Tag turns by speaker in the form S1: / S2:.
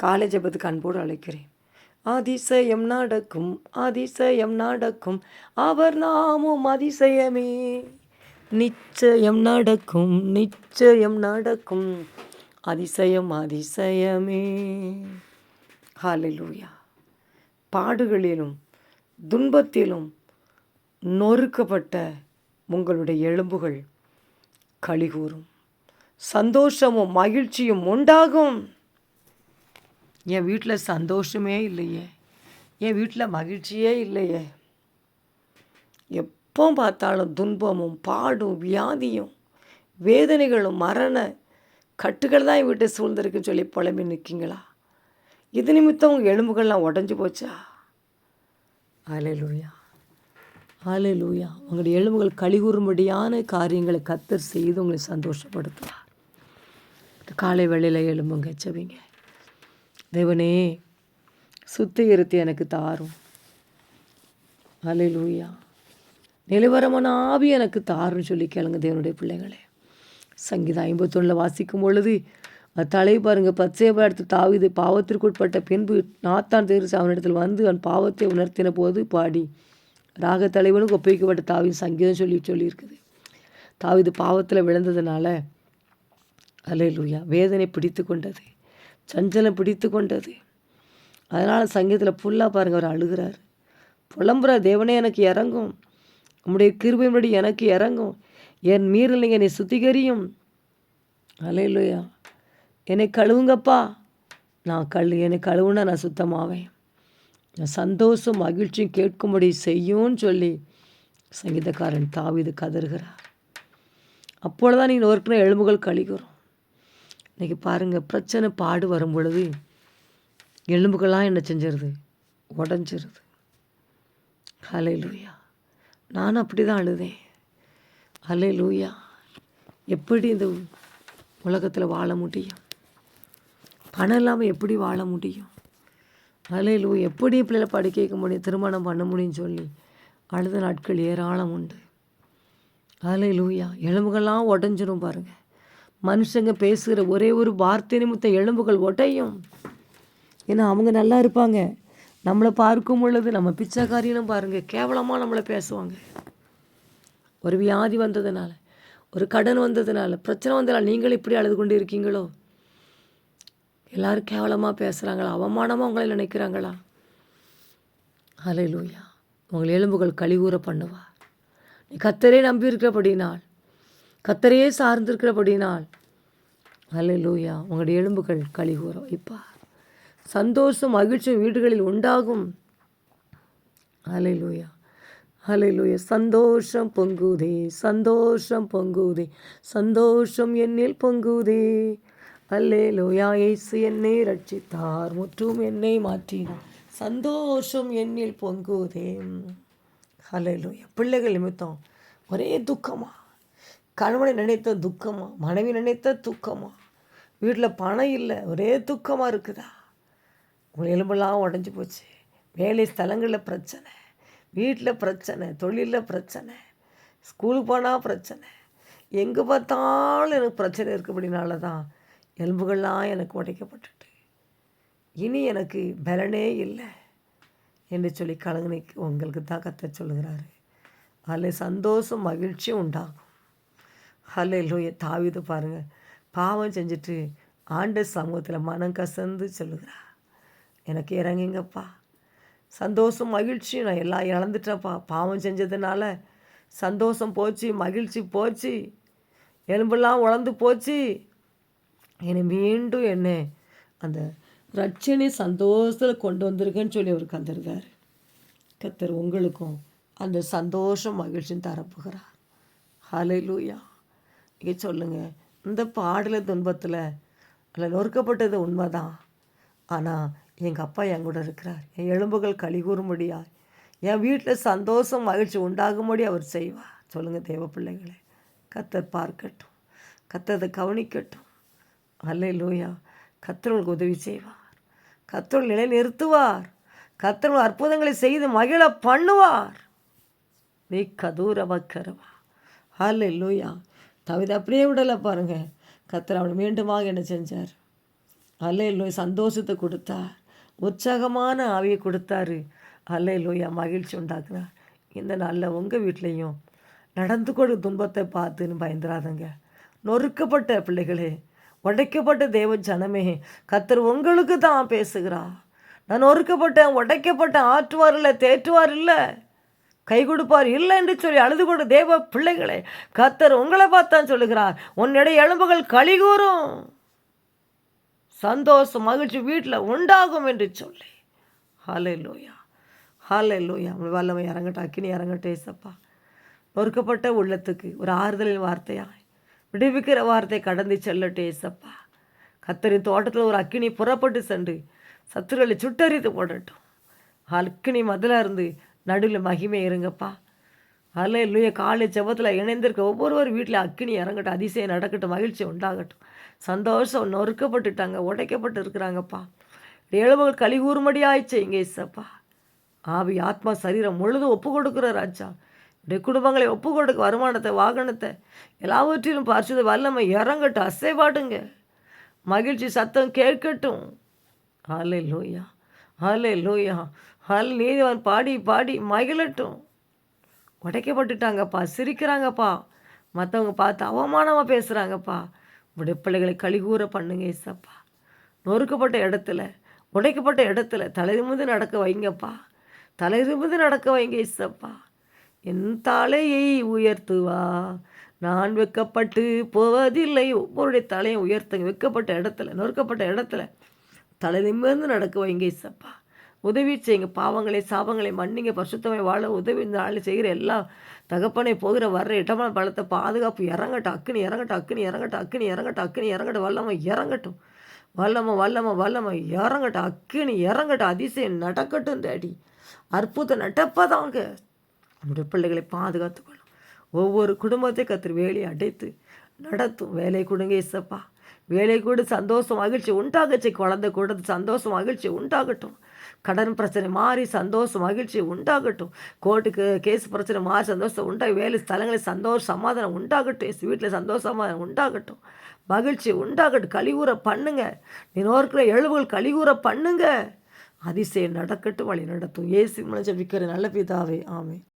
S1: காலை ஜபத்துக்கு அன்போடு அழைக்கிறேன். அதிசயம் நடக்கும் அதிசயம் நடக்கும் அவர் நாமும் அதிசயமே. நிச்சயம் நடக்கும் நிச்சயம் நடக்கும் அதிசயம் அதிசயமே. ஹalleluya. பாடுகளிலும் துன்பத்திலும் நொறுக்கப்பட்ட உங்களுடைய எலும்புகள் கழிகூறும் சந்தோஷமும் மகிழ்ச்சியும் உண்டாகும். என் வீட்டில் சந்தோஷமே இல்லையே. என் வீட்டில் மகிழ்ச்சியே இல்லையே. எப்போ பார்த்தாலும் துன்பமும் பாடும் வியாதியும் வேதனைகளும் மரண கட்டுகள் தான் என் வீட்டை சூழ்ந்திருக்குன்னு சொல்லி புலம்பி நிற்கிங்களா? இது நிமித்தம் உங்கள் எலும்புகள்லாம் உடஞ்சி போச்சா? ஆலை லூயா உங்களுடைய எலும்புகள் கழிகூறும்படியான காரியங்களை கத்தர் செய்து உங்களை சந்தோஷப்படுத்துவார். காலை வேளையில் எலும்புங்க செவிங்க தேவனே சுத்திகரித்து எனக்கு தாரும். அலையிலூயா நிலவரமான ஆவி எனக்கு தாருன்னு சொல்லி கேளுங்க தேவனுடைய பிள்ளைகளே. சங்கீதம் ஐம்பத்தொன்னில் வாசிக்கும் பொழுது தலை பாருங்க பச்சையப்பா எடுத்து தாவிது பாவத்திற்குட்பட்ட பின்பு நாத்தான் தேர்ச்சி அவனிடத்தில் வந்து அவன் பாவத்தை உணர்த்தின போது பாடி. ராக தலைவனுக்கு ஒப்பிக்கப்பட்ட தாவின் சங்கீதம் சொல்லி சொல்லியிருக்குது. தாவிது பாவத்தில் விழுந்ததுனால அலையிலூயா வேதனை பிடித்து கொண்டது. சஞ்சலம் பிடித்து கொண்டது. அதனால் சங்கீதத்தில் ஃபுல்லாக பாருங்க அவர் அழுகிறார். புலம்புற தேவனே எனக்கு இறங்கும். உம்முடைய கிருபையின்படி எனக்கு இறங்கும். என் மீறல் நீங்கள் என்னை சுத்திகரியும். அலையிலுயா என்னை கழுவுங்கப்பா. நான் கழு என்னை கழுவுனா நான் சுத்தமாவேன். நான் சந்தோஷம் மகிழ்ச்சியும் கேட்கும்படி செய்யும்னு சொல்லி சங்கீதக்காரன் தாவிது கதறுகிறார். அப்பொழுதுதான் நீங்கள் ஒருக்குன்னு எலும்புகள் கழிக்கிறோம் இன்றைக்கி பாருங்கள் பிரச்சனை பாடு வரும் பொழுது எலும்புகள்லாம் என்ன செஞ்சிருது? உடஞ்சிருது. ஹலை லூயா நானும் அப்படி தான் அழுதேன். ஹலை லூயா எப்படி இந்த உலகத்தில் வாழ முடியும்? பணம் இல்லாமல் எப்படி வாழ முடியும்? அலை லூ எப்படி பிள்ளைகளை படிக்க வைக்க முடியும்? திருமணம் பண்ண முடியும்னு சொல்லி அழுத நாட்கள் ஏராளம் உண்டு. அலை லூயா எலும்புகள்லாம் உடஞ்சிரும் பாருங்கள் மனுஷங்க பேசுகிற ஒரே ஒரு வார்த்தை நிமித்த எலும்புகள் ஒட்டையும் ஏன்னா அவங்க நல்லா இருப்பாங்க. நம்மளை பார்க்கும் பொழுது நம்ம பிச்சைக்காரியும் பாருங்கள் கேவலமாக நம்மளை பேசுவாங்க. ஒரு வியாதி வந்ததுனால ஒரு கடன் வந்ததுனால பிரச்சனை வந்ததுனால நீங்கள் இப்படி அழுது கொண்டு இருக்கீங்களோ எல்லோரும் கேவலமாக பேசுகிறாங்களா அவமானமாக உங்களை நினைக்கிறாங்களா? அலை லூயா உங்கள் எலும்புகள் கழிவுற பண்ணுவா. நீ கத்தரே நம்பியிருக்கிறபடினால் கத்தரையே சார்ந்திருக்கிறபடினால். அலை லூயா உங்களுடைய எலும்புகள் கழிவுற வைப்பார் சந்தோஷம் மகிழ்ச்சியும் வீடுகளில் உண்டாகும். அலை லூயா அலை லூயா சந்தோஷம் பொங்குதே சந்தோஷம் பொங்குதே சந்தோஷம் என்னில் பொங்குதே. அல்லே லோயா இயேசு என்னை ரட்சித்தார் முற்றும் என்னை மாற்றினார். சந்தோஷம் என்னில் பொங்குதே. அலை லோயா பிள்ளைகள் நிமித்தம் ஒரே துக்கமாக கணவனை நினைத்த துக்கமா? மனைவி நினைத்த துக்கமா? வீட்டில் பணம் இல்லை ஒரே துக்கமாக இருக்குதா? உங்கள் எலும்பெல்லாம் உடஞ்சி போச்சு. வேலை ஸ்தலங்களில் பிரச்சனை. வீட்டில் பிரச்சனை தொழிலில் பிரச்சனை. ஸ்கூலுக்கு போனால் பிரச்சனை. எங்கே பார்த்தாலும் எனக்கு பிரச்சனை இருக்குபடினால தான் எலும்புகள்லாம் எனக்கு உடைக்கப்பட்டுட்டு. இனி எனக்கு பலனே இல்லை என்று சொல்லி கலங்கனை உங்களுக்கு தான் கத்த சொல்லுகிறாரு. அதில் சந்தோஷம் மகிழ்ச்சியும் உண்டாகும். ஹலோ லோய தாவிது பாருங்கள் பாவம் செஞ்சுட்டு ஆண்ட சமூகத்தில் மனம் கசந்து சொல்லுகிறா. எனக்கு இறங்குங்கப்பா. சந்தோஷம் மகிழ்ச்சி நான் எல்லாம் இழந்துட்டேன்ப்பா. பாவம் செஞ்சதுனால சந்தோஷம் போச்சு மகிழ்ச்சி போச்சு. எலும்பெல்லாம் உழந்து போச்சு. என்னை மீண்டும் என்ன அந்த ரட்சணை சந்தோஷத்தில் கொண்டு வந்திருக்கேன்னு சொல்லி அவர் கந்திருக்கார் கத்தர் உங்களுக்கும் அந்த சந்தோஷம் மகிழ்ச்சியும் தரப்புகிறார். ஹலை லூயா இங்கே சொல்லுங்கள் இந்த பாடல துன்பத்தில் அதில் நொறுக்கப்பட்டது உண்மைதான். ஆனால் எங்கள் அப்பா என் கூட இருக்கிறார். என் எலும்புகள் களி கூறும்படியா என் வீட்டில் சந்தோஷம் மகிழ்ச்சி உண்டாகும்படி அவர் செய்வார். சொல்லுங்கள் தேவ பிள்ளைகளே. கத்தர் பார்க்கட்டும். கத்ததை கவனிக்கட்டும். அல்ல லூயா கத்தர்களுக்கு உதவி செய்வார். கத்தர்கள் நிலை நிறுத்துவார் கத்தர்கள் அற்புதங்களை செய்து மகிழ பண்ணுவார். நீ கதூரவக்கரவா அல்ல லூயா தவித அப்படியே விடலை பாருங்க. கத்தர் அவள் மீண்டுமாக என்ன செஞ்சார்? அல்லையிலோய் சந்தோஷத்தை கொடுத்தார். உற்சாகமான ஆவியை கொடுத்தாரு. அல்லையிலோயா மகிழ்ச்சி உண்டாக்குனார். இந்த நாளில் உங்கள் வீட்லேயும் நடந்து கொடு துன்பத்தை பார்த்துன்னு பயந்துராதங்க நொறுக்கப்பட்ட பிள்ளைகளே உடைக்கப்பட்ட தேவ ஜனமே கத்தர் உங்களுக்கு தான் பேசுகிறா நான் நொறுக்கப்பட்டேன் உடைக்கப்பட்டேன் ஆற்றுவார் இல்லை தேற்றுவார் இல்லை. கை கொடுப்பார் இல்லை என்று சொல்லி அழுது கொடு தேவ பிள்ளைகளே கத்தர் உங்களை பார்த்தான் சொல்லுகிறார். உன்னுடைய எலும்புகள் கழிகூறும் சந்தோஷம் மகிழ்ச்சி வீட்டில் உண்டாகும் என்று சொல்லி. ஹாலே லோயா ஹாலே லோயா வல்லமை இறங்கட்டும் அக்கினி இறங்கட்டும் ஏசப்பா. நொறுக்கப்பட்ட உள்ளத்துக்கு ஒரு ஆறுதலின் வார்த்தையாய் விடுவிக்கிற வார்த்தை கடந்து செல்லட்டும் ஏசப்பா. கத்தரின் தோட்டத்தில் ஒரு அக்கினி புறப்பட்டு சென்று சத்துருகளை சுட்டரித்து போடட்டும். அக்கினி மதிலாக இருந்து நடுவில் மகிமை இருங்கப்பா. அல்ல இல்லையா காலை ஜபத்தில் இணைந்திருக்க ஒவ்வொருவர் வீட்டில் அக்கினி இறங்கட்டும் அதிசயம் நடக்கட்டும் மகிழ்ச்சி உண்டாகட்டும். சந்தோஷம் நொறுக்கப்பட்டுட்டாங்க உடைக்கப்பட்டு இருக்கிறாங்கப்பா ஏழுமகள் கழி கூறும்படியாயிடுச்சு இங்கே இசப்பா ஆவி ஆத்மா சரீரம் முழுதும் ஒப்பு கொடுக்குற ராஜா. இப்படி குடும்பங்களை ஒப்பு கொடுக்க வருமானத்தை வாகனத்தை எல்லாவற்றிலும் பரிசுத வல்லமை இறங்கட்டும் அசைபாடுங்க மகிழ்ச்சி சத்தம் கேட்கட்டும். ஹாலே லூயா ஹாலே லூயா ஹல் நீதிவான் பாடி பாடி மகிழட்டும். உடைக்கப்பட்டுட்டாங்கப்பா சிரிக்கிறாங்கப்பா. மற்றவங்க பார்த்து அவமானமாக பேசுகிறாங்கப்பா உடைய பிள்ளைகளை கழிகூற பண்ணுங்க ஏசப்பா. நொறுக்கப்பட்ட இடத்துல உடைக்கப்பட்ட இடத்துல தலை நடக்க வைங்கப்பா. தலை நடக்க வைங்க ஏசப்பா. என் தலையை உயர்த்துவா. நான் வெக்கப்பட்டு போவதில்லை. ஒவ்வொருடைய தலையை உயர்த்துங்க வெக்கப்பட்ட இடத்துல நொறுக்கப்பட்ட இடத்துல தலை நிமிர்ந்து நடக்க வைங்க ஏசப்பா. உதவி செய்யுங்க. பாவங்களை சாபங்களை மன்னிங்க. பரிசுத்தமை வாழ உதவி இந்த நாளில் செய்கிற எல்லா தகப்பனை போகிற வர்ற இடமான பலத்தை பாதுகாப்பு இறங்கட்டும். அக்குனி இறங்கட்டும் அக்குனி இறங்கட்டும் அக்குனி இறங்கட்டும் அக்குனி இறங்கட்டும். வல்லமை இறங்கட்டும். வல்லம்மா வல்லம்மா வல்லம்மா இறங்கட்டும். அக்குன்னு இறங்கட்டும். அதிசயம் நடக்கட்டும் தேடி. அற்புதம் நடப்பதாங்க நம்முடைய பிள்ளைகளை பாதுகாத்துக்கொள்ளும். ஒவ்வொரு குடும்பத்தை கத்திரி வேலையை அடைத்து நடத்தும். வேலை கொடுங்க இசப்பா வேலை கூட சந்தோஷம் மகிழ்ச்சி உண்டாகச்சு குழந்தை கூட சந்தோஷம் மகிழ்ச்சி உண்டாகட்டும். கடன் பிரச்சனை மாறி சந்தோஷம் மகிழ்ச்சி உண்டாகட்டும். கோர்ட்டுக்கு கேஸ் பிரச்சனை மாறி சந்தோஷம் உண்டாகி வேலை ஸ்தலங்களில் சந்தோஷம் சமாதானம் உண்டாகட்டும். வீட்டில் சந்தோஷ சமாதானம் உண்டாகட்டும். மகிழ்ச்சி உண்டாகட்டும். கழிவுற பண்ணுங்க. நினோருக்கிற எழுவுகள் கழிவுற பண்ணுங்க. அதிசயம் நடக்கட்டும் வழி நடத்தும். ஏசி மனஜ விற்கிற நல்ல பிதாவே ஆமே